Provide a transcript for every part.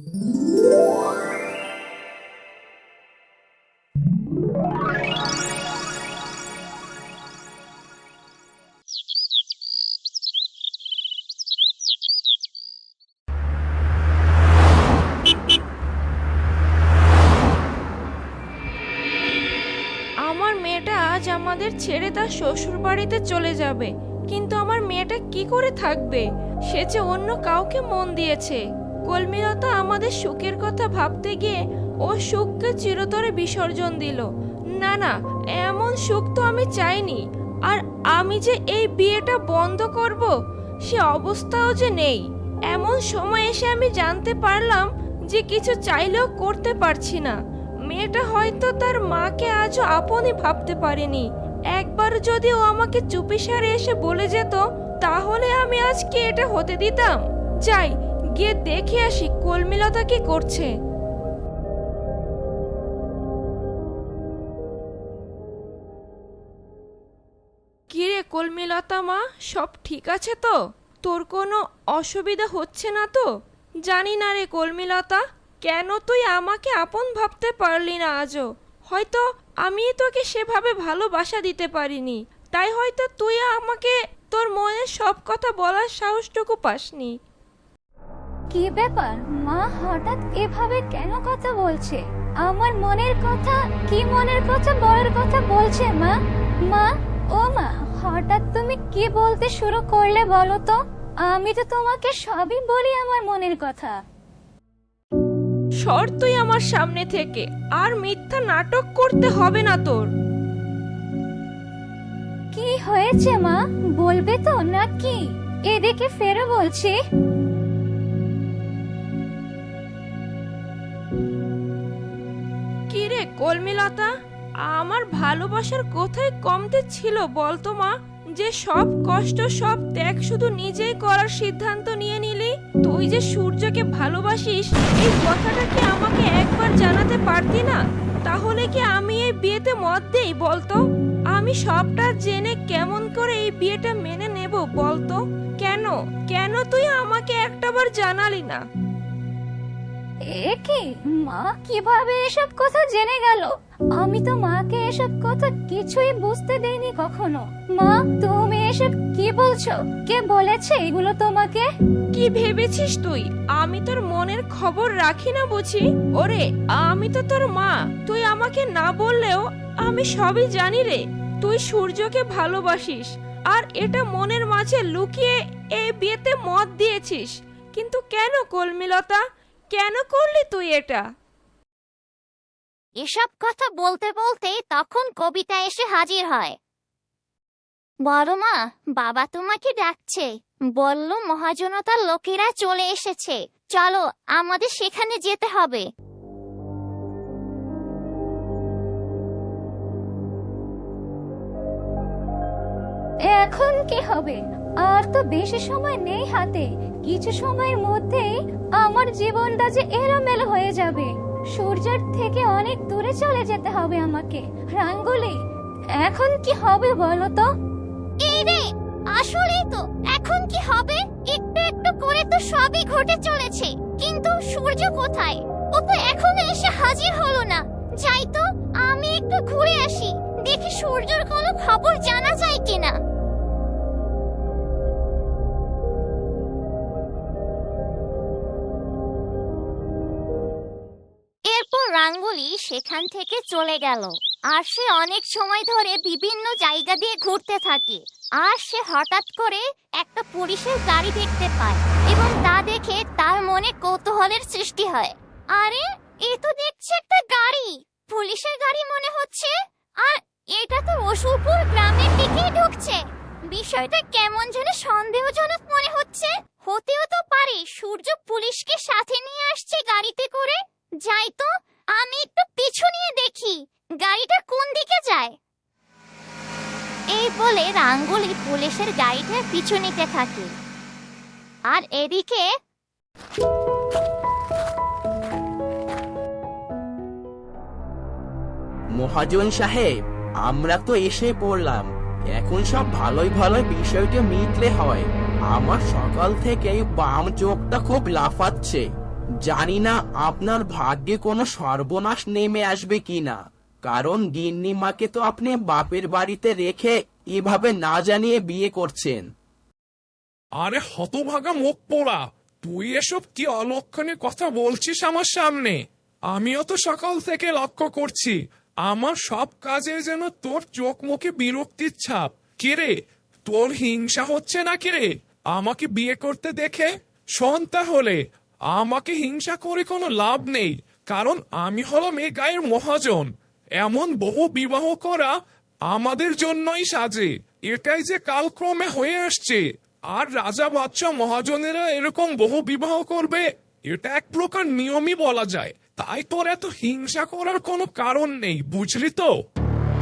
আমার মেয়েটা আজ আমাদের ছেড়ে তার শ্বশুর বাড়িতে চলে যাবে। কিন্তু আমার মেয়েটা কি করে থাকবে? সে যে অন্য কাউকে মন দিয়েছে। কলমিলতা আমাদের সুখের কথা ভাবতে গিয়ে ও সুখকে চিরতরে বিসর্জন দিল। না না, এমন সুখ তো আমি চাইনি। আর আমি যে এই বিয়েটা বন্ধ করব, সে অবস্থাও যে নেই। এমন সময় এসে আমি জানতে পারলাম যে কিছু চাইলেও করতে পারছি না। মেয়েটা হয়তো তার মাকে আজও আপনই ভাবতে পারেনি। একবার যদি ও আমাকে চুপিসারে এসে বলে যেত, তাহলে আমি আজকে এটা হতে দিতাম। যাই গিয়ে দেখে আসি কলমিলতা কি করছে। কিরে কলমিলতা মা, সব ঠিক আছে তো? তোর কোনো অসুবিধা হচ্ছে না তো? জানি না রে কলমিলতা, কেন তুই আমাকে আপন ভাবতে পারলি না আজও? হয়তো আমি তোকে সেভাবে ভালোবাসা দিতে পারিনি। তাই হয়তো তুই আমাকে তোর মনের সব কথা বলার সাহসটুকু পাসনি। কি ব্যাপার? মা হঠাৎ এভাবে কেন কথা বলছে? আমার মনের কথা কি মনের কথা বলার কথা বলছে মা? মা ও মা হঠাৎ তুমি কি বলতে শুরু করলে বলো তো? আমি তো তোমাকে সবই বলি আমার মনের কথা। সর তুই আমার সামনে থেকে আর মিথ্যা নাটক করতে হবে না তোর। কি হয়েছে মা? বলবে তো নাকি? এদিকে ফেরো বলছি। কলমিলতা, আমার ভালোবাসার কোথায় কমতে ছিল বলতো মা? যে সব কষ্ট, সব ত্যাগ শুধু নিজেই করার সিদ্ধান্ত নিয়ে নিলি? তুই যে সূর্যকে ভালোবাসিস, এই কথাটা কি আমাকে একবার জানাতে পারতি না? তাহলে কি আমি এই বিয়েতে মত দেই বলতো? আমি সবটা জেনে কেমন করে এই বিয়েটা মেনে নেব বলতো? কেন? কেন তুই আমাকে একটাবার জানালি না? এ কি মা কীভাবে এসব কথা জেনে গেল? আমি তো মাকে এসব কথা কিছুই বুঝতে দেইনি কখনো। মা, তুমি এসব কি বলছো? কে বলেছে এগুলো তোমাকে? কি ভেবেছিস তুই? আমি তোর মনের খবর রাখি না বুঝি? ওরে, আমি তো তোর মা। তুই আমাকে না বললেও আমি সবই জানি রে। তুই সূর্যকে ভালোবাসিস। আর এটা মনের মাঝে লুকিয়ে এই বিয়েতে মত দিয়েছিস। কিন্তু কেন কলমিলতা? কেন করলি তুই এটা? এসব কথা বলতে বলতে তখন কবিতা এসে হাজির হয়। বড় মা, বাবা তোমাকে ডাকছে। বলল, মহাজনতার লোকেরা চলে এসেছে। চলো, আমাদের সেখানে যেতে হবে। এখন কি হবে? আর তো বেশি সময় নেই হাতে, কিছু সময়ের মধ্যেই আমার জীবনটা যে এলোমেলো হয়ে যাবে। সূর্যের থেকে অনেক দূরে চলে যেতে হবে আমাকে। রাঙ্গুলি, এখন কি হবে বলো তো? এই রে, আসলেই তো, এখন কি হবে? একটু একটু করে তো সবই ঘটে চলেছে, কিন্তু সূর্য কোথায়? ও তো এখনও এসে হাজির হলো না। যাই তো, আমি একটু ঘুরে আসি, দেখি সূর্যর কোনো খবর জানা যায় কিনা। সেখান থেকে চলে গেল। আর সে অনেক সময় ধরে বিভিন্ন জায়গা দিয়ে ঘুরতে থাকে। আর সে হঠাৎ করে একটা পুলিশের গাড়ি দেখতে পায় এবং তা দেখে তার মনে কৌতূহলের সৃষ্টি হয়। আরে, এ তো দেখছি একটা গাড়ি। পুলিশের গাড়ি মনে হচ্ছে। আর এটা তো অসুরপুর গ্রামের দিকেই ঢুকছে। বিষয়টা কেমন যেন সন্দেহজনক মনে হচ্ছে। হতেও তো পারে, সূর্য পুলিশকে সাথে নিয়ে আসছে গাড়িতে করে। যাই তো আমি একটু পিছু নিয়ে দেখি, গাড়িটা কোন দিকে যায়। এই বলে রাঙ্গুলি পুলিশের গাড়িটার পিছু নিতে থাকে। আর এদিকে মহাজন সাহেব, আমরা তো এসে পড়লাম। এখন সব ভালোই ভালোই বিষয়টা মিটলে হয়। আমার সকাল থেকেই বাম চোখটা খুব লাফাচ্ছে। জানি না আপনার ভাগ্যে কোনো সর্বনাশ নেমে আসবে কিনা। কারণ গিন্নিমাকে তো আপনি বাপের বাড়িতে রেখে এভাবে না জানিয়ে বিয়ে করছেন। আরে হতভাগা মুখ পোড়া, তুই এসব কি অলক্ষণে কথা বলছিস আমার সামনে? আমিও তো সকাল থেকে লক্ষ্য করছি, আমার সব কাজে যেন তোর চোখ মুখে বিরক্তির ছাপ। কিরে তোর হিংসা হচ্ছে না কিরে আমাকে বিয়ে করতে দেখে? শোন তাহলে আমাকে হিংসা করে কোনো লাভ নেই, কারণ আমি হলাম এ গায়ের মহাজন। এমন বহু বিবাহ করা আমাদের জন্যই সাজে। এটাই যে কালক্রমে হয়ে আসছে। আর রাজা বাচ্চা মহাজনেরা এরকম বহু বিবাহ করবে? এটা এক প্রকার নিয়মই বলা যায়। তাই তোর এত হিংসা করার কোনো কারণ নেই, বুঝলি তো?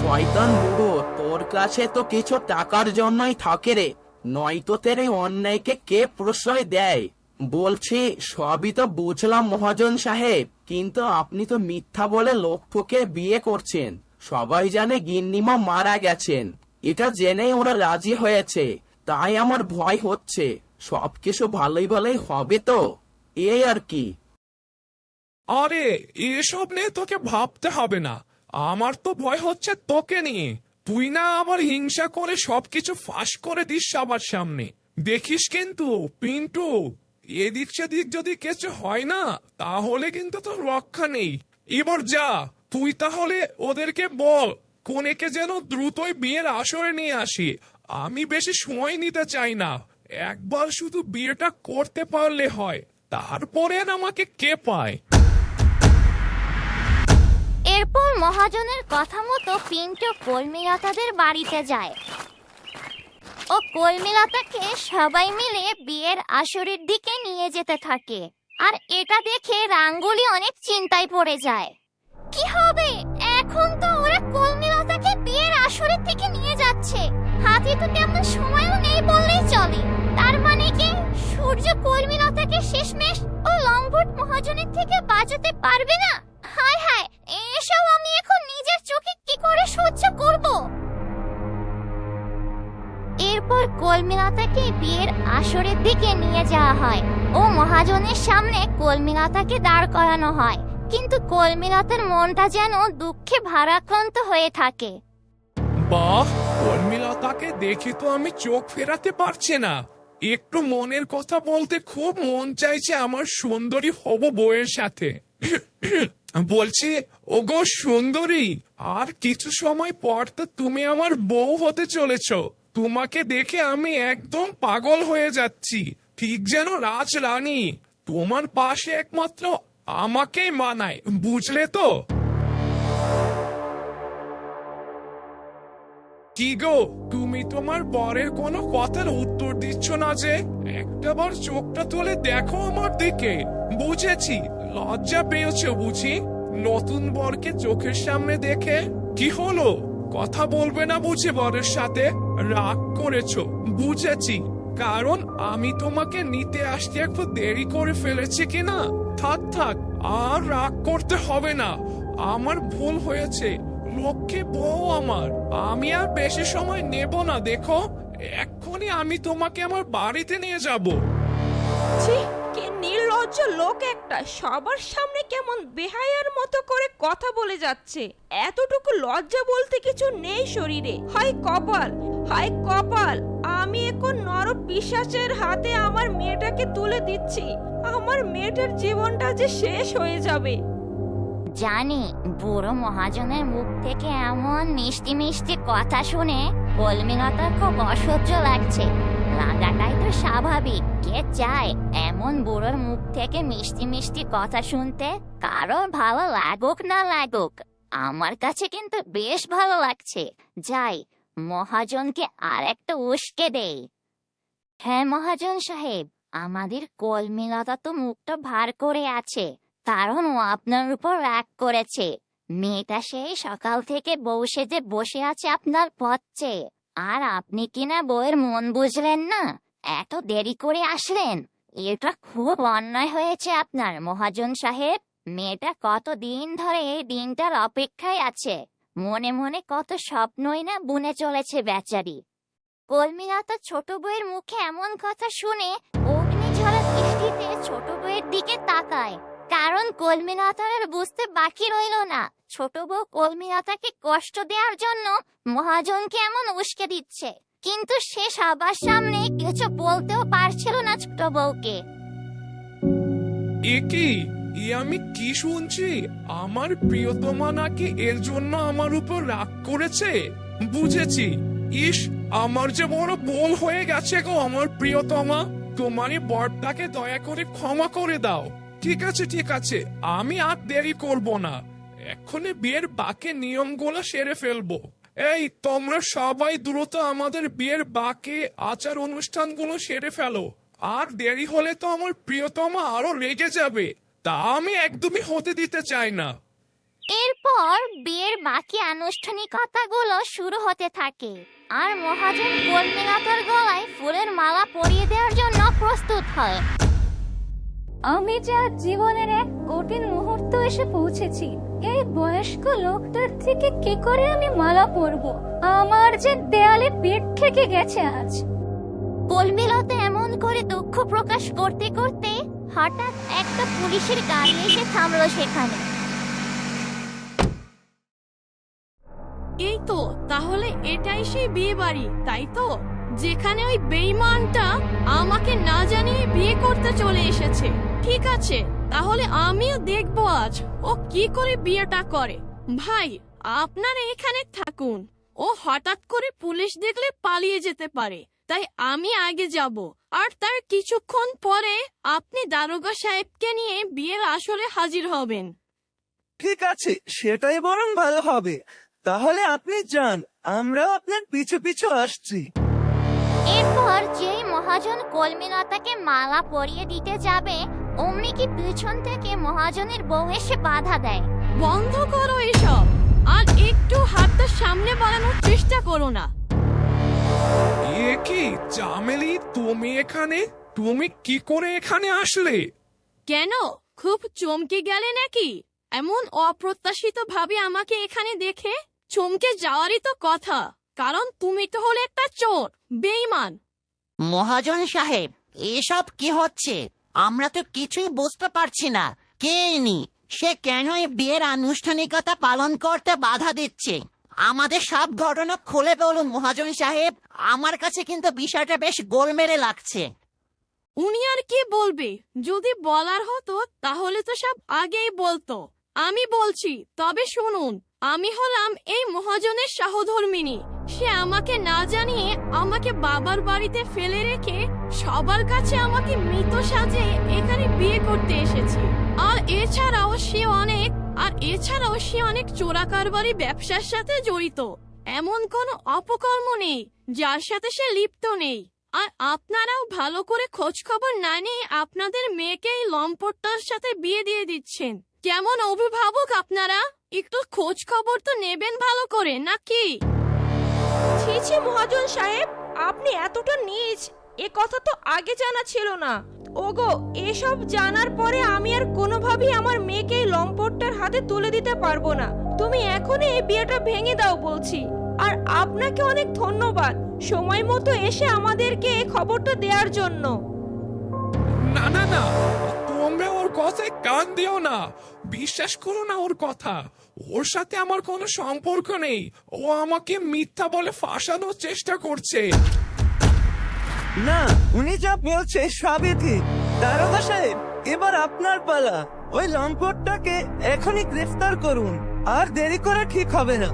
শয়তান বুড়ো, তোর কাছে তো কিছু টাকার জন্যই থাকে রে। নয়তো তের এই অন্যায়কে কে প্রশ্রয় দেয়? বলছি, সবই তো বুঝলাম মহাজন সাহেব, কিন্তু আপনি তো মিথ্যা বলে লক্ষ্যকে বিয়ে করছেন। সবাই জানে গিন্নিমা মারা গেছেন। এটা জেনেই ওরা রাজি হয়েছে। তাই আমার ভয় হচ্ছে। সবকিছু ভালোই ভালোই হবে তো। এই আর কি। আরে, এসব নিয়ে তোকে ভাবতে হবে না। আমার তো ভয় হচ্ছে তোকে নিয়ে। তুই না আমার হিংসা করে সবকিছু ফাঁস করে দিস সবার সামনে। দেখিস কিন্তু, পিন্টু। এদিক সেদিক যদি কিছু হয় না, তাহলে কিন্তু তোর রক্ষা নেই। এবার যা, তুই তাহলে ওদেরকে বল, কোনেকে যেন দ্রুতই বিয়ের আসরে নিয়ে আসি। আমি বেশি সময় নিতে চাই না। একবার শুধু বিয়েটা করতে পারলে হয়, তারপরে আর আমাকে কে পায়? এরপর মহাজনের কথা মতো পিন্টু কলমিলতাদের বাড়িতে যায়। ও কলমিলতাকে সবাই মিলে বিয়ের আসরের দিকে নিয়ে যেতে থাকে। আর এটা দেখে রাঙ্গুলি অনেক চিন্তায় পড়ে যায়। কি হবে? এখন তো ওরা কলমিলতাকে বিয়ের আসরের থেকে নিয়ে যাচ্ছে। হাতে তো তেমন সময়ও নেই বললেই চলে। তার মানে কি? সূর্য কলমিলতাকে শেষমেশ ও লম্বট মহাজনের থেকে বাঁচাতে পারবে না? হায় হায় এরপর কলমিলতাকে বিয়ের আসরের দিকে নিয়ে যাওয়া হয় ও মহাজনের সামনে কলমিলতাকে দাঁড় করানো হয়। কিন্তু কলমিলতার মনটা যেন দুঃখে ভারাক্রান্ত হয়ে থাকে। বাহ উর্মিলতাকে দেখে তো আমি চোখ ফেরাতে পারছি না। একটু মনের কথা বলতে খুব মন চাইছে আমার সুন্দরী হব বউয়ের সাথে। বলছি, ওগো সুন্দরী, আর কিছু সময় পর তো তুমি আমার বউ হতে চলেছ। তোমাকে দেখে আমি একদম পাগল হয়ে যাচ্ছি। ঠিক যেন রাজ রানী তোমার পাশে একমাত্র আমাকেই মানায়, বুঝলে তো? কি গো, তুমি তোমার বরের কোনো কথার উত্তর দিচ্ছ না যে? একটাবার চোখটা তুলে দেখো আমার দিকে। বুঝেছি, লজ্জা পেয়েছ বুঝি? নতুন বরকে চোখের সামনে দেখে কি হলো? কথা বলবে না বুঝি বরের সাথে? রাগ করেছ, বুঝেছি। কারণ আমি তোমাকে নিতে আসতে একটু দেরি করে ফেলেছি কিনা? থাক থাক, আর রাগ করতে হবে না। আমার ভুল হয়েছে। লক্ষ্মী বউ আমার। আমি আর বেশি সময় নেব না, দেখো। এক্ষুনি আমি তোমাকে আমার বাড়িতে নিয়ে যাব। কি নির্লজ্জ লোক একটা। সবার সামনে কেমন বেহায়ার মতো করে কথা বলে যাচ্ছে। এতটুকু লজ্জা বলতে কিছু নেই শরীরে। হয় কপাল। হয় কপাল, আমি এখন নর পিশাচের হাতে আমার মেয়েটাকে তুলে দিচ্ছি। আমার মেয়েটার জীবনটা যে শেষ হয়ে যাবে। জানি, বুড়ো মহাজনের মুখ থেকে এমন মিষ্টি মিষ্টি কথা শুনে কলমিলতার খুব অসহ্য লাগছে। লাগাটাই তো স্বাভাবিক, কে চায় এমন বুড়োর মুখ থেকে মিষ্টি মিষ্টি কথা শুনতে? কারোর ভালো লাগুক না লাগুক, আমার কাছে কিন্তু বেশ ভালো লাগছে। যাই মহাজনকে আর একটা উস্কে দেই। হ্যাঁ মহাজন সাহেব, আমাদের কলমিলতা তো মুখটা ভার করে আছে, কারণ ও আপনার উপর রাগ করেছে। মেয়েটা সেই সকাল থেকে বউ সেজে বসে আছে আপনার পথে আর আপনি কিনা বউয়ের মন বুঝলেন না? এত দেরি করে আসলেন? এটা খুব অন্যায় হয়েছে আপনার মহাজন সাহেব। মেয়েটা কত দিন ধরে এই দিনটার অপেক্ষায় আছে? মনে মনে কত স্বপ্নই না বুনে চলেছে বেচারি। কলমিলতা ছোট বউয়ের মুখে এমন কথা শুনে অগ্নি ঝরা দৃষ্টিতে ছোট বউয়ের দিকে তাকায়। কারণ কলমিনাতার বুঝতে বাকি রইল না। ছোট বউ কলমিনাতাকে কষ্ট দেওয়ার জন্য মহাজনকে এমন উস্কে দিচ্ছে। কিন্তু সে সবার সামনে কিছু বলতেও পারছিল না ছোট বউকে। এ আমি কি শুনছি? আমার প্রিয়তমা নাকি এর জন্য আমার উপর রাগ করেছে? বুঝেছি। ইস, আমার যে বড় ভুল হয়ে গেছে গো আমার প্রিয়তমা। তোমারই বরটাকে দয়া করে ক্ষমা করে দাও। ঠিক আছে ঠিক আছে, আমি আর দেরি করব না। এক্ষুনি বিয়ের বাকি নিয়মগুলো সেরে ফেলব। এই, তোমরা সবাই দ্রুত আমাদের বিয়ের বাকি আচার অনুষ্ঠানগুলো সেরে ফেলো। আর দেরি হলে তো আমার প্রিয়তমা আরও রেগে যাবে। তা আমি একদমই হতে দিতে চাই না। এরপর বিয়ের বাকি আনুষ্ঠানিকতাগুলো শুরু হতে থাকে আর মহাজন কলমিনাতার গলায় ফুলের মালা পরিয়ে দেওয়ার জন্য প্রস্তুত হয়। আমি যা জীবনের এক কঠিন মুহূর্ত এসে পৌঁছেছি এই বয়স্ক লোকটার থেকে কি করে আমি মালা পরব? আমার যে দেয়ালে পেট থেকে গেছে আজ। কলমিলতা এমন করে দুঃখ প্রকাশ করতে করতে হঠাৎ একটা পুলিশের গাড়ি এসে থামলো সেখানে। এই তো, তাহলে এটাই সেই বিয়ে বাড়ি, তাই তো? যেখানে ওই বেইমানটা আমাকে না জানিয়ে বিয়ে করতে চলে এসেছে। ঠিক আছে, তাহলে আমিও দেখব আজ, ও কি করে বিয়েটা করে। ভাই, আপনারা এখানে থাকুন। ও হঠাৎ করে পুলিশ দেখলে পালিয়ে যেতে পারে। তাই আমি আগে যাব। আর তার কিছুক্ষণ পরে আপনি দারোগা সাহেবকে নিয়ে বিয়ের আসরে হাজির হবেন। ঠিক আছে সেটাই বরং ভালো হবে। তাহলে আপনি যান আমরাও আপনার পিছু পিছু আসছি। এরপর যেই মহাজন কলমিলতাকে মালা পরিয়ে দিতে যাবে অমনি কি পিছন থেকে মহাজনের বউ এসে বাধা দেয়। বন্ধ করো এসব। আর একটু হাতটা সামনে বাড়ানোর চেষ্টা করো না। এ কি চামেলি তুমি এখানে? তুমি কি করে এখানে আসলে? কেন? খুব চমকে গেলে নাকি? এমন অপ্রত্যাশিত ভাবে আমাকে এখানে দেখে? চমকে যাওয়ারই তো কথা। কারণ তুমি তো হলে একটা চোর বেইমান মহাজন সাহেব এসব কি হচ্ছে? আমরা তো কিছুই বুঝতে পারছি না। কে ইনি? সে কেন এই বিয়ের আনুষ্ঠানিকতা পালন করতে বাধা দিচ্ছে? আমাদের সব ঘটনা খুলে বলুন, মহাজন সাহেব। আমার কাছে কিন্তু বিষয়টা বেশ গোলমেলে লাগছে। উনি আর কি বলবে? যদি বলার হতো, তাহলে তো সব আগেই বলতো। আমি বলছি, তবে শুনুন, আমি হলাম এই মহাজনের সহধর্মিনী। সে আমাকে না জানিয়ে আমাকে বাবার বাড়িতে ফেলে রেখে সবার কাছে আমাকে মৃত সাজে এখানে বিয়ে করতে এসেছে। আর এছাড়াও সে অনেক আর এছাড়াও সে অনেক চোরাকারবারি ব্যবসার সাথে জড়িত। এমন কোনো অপকর্ম নেই, যার সাথে সে লিপ্ত নেই। আর আপনারাও ভালো করে খোঁজ খবর না নিয়ে আপনাদের মেয়েকে এই লম্পটটার সাথে বিয়ে দিয়ে দিচ্ছেন। কেমন অভিভাবক আপনারা? একটু খোঁজ খবর তো নেবেন ভালো করে, নাকি? মহাজন সাহেব, আপনি এতটা নিজ এ কথা তো আগে জানা ছিল না। ওগো, এসব জানার পরে আমি আর কোনোভাবেই আমার মেয়েকে এই লম্পটটার হাতে তুলে দিতে পারব না। তুমি এখনই এই বিয়েটা ভেঙে দাও বলছি। আর আপনাকে অনেক ধন্যবাদ সময় মতো এসে আমাদেরকে এই খবরটা দেওয়ার জন্য। না না না তোমরা ওর কথায় কান দিও না। বিশ্বাস করো না ওর কথা। ওর সাথে আমার কোনো সম্পর্ক নেই। ও আমাকে মিথ্যা বলে ফাঁসানোর চেষ্টা করছে। না, উনি যা বলছে সবই ঠিক। দারোগা সাহেব, এবার আপনার পালা। ওই লম্পটটাকে এখনই গ্রেফতার করুন, আর দেরি করে ঠিক হবে না।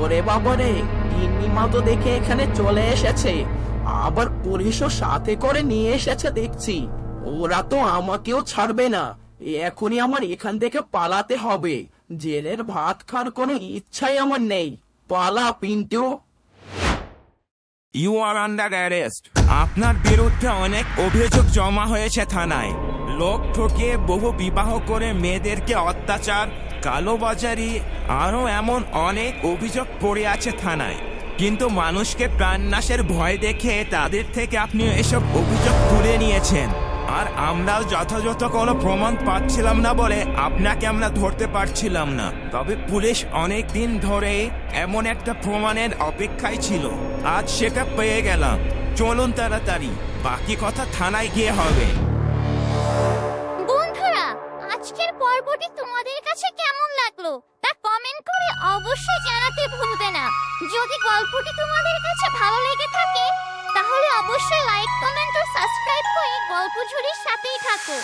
ওরে বাবারে, গিন্নিমা তো দেখে এখানে চলে এসেছে। আবার পুলিশও সাথে করে নিয়ে এসেছে দেখছি। ওরা তো আমাকেও ছাড়বে না। এখনই আমার এখান থেকে পালাতে হবে। জেলের ভাত খাওয়ার কোনো ইচ্ছাই আমার নেই। পালা, Pintu. You are under arrest আপনার বিরুদ্ধে অনেক অভিযোগ জমা হয়েছে থানায়। লোক ঠকিয়ে বহু বিবাহ করে মেয়েদেরকে অত্যাচার, কালোবাজারি, আরও এমন অনেক অভিযোগ পড়ে আছে থানায়। কিন্তু মানুষকে প্রাণনাশের ভয় দেখে তাদের থেকে আপনি এসব অভিযোগ তুলে নিয়েছেন। আর আমরাও যথাযথ কোনো প্রমাণ পাচ্ছিলাম না বলে আপনাকে আমরা ধরতে পারছিলাম না। তবে পুলিশ অনেক দিন ধরে এমন একটা প্রমাণের অপেক্ষায় ছিল। আজ সেটা পেয়ে গেলাম। চলুন তাড়াতাড়ি। বাকি কথা থানায় গিয়ে হবে। গল্পটি তোমাদের কাছে কেমন লাগল তা কমেন্ট করে অবশ্যই জানাতে ভুলবে না। যদি গল্পটি তোমাদের কাছে ভালো লেগে থাকে তাহলে অবশ্যই লাইক কমেন্ট ও সাবস্ক্রাইব করে গল্প ঝুড়ির সাথেই থাকো।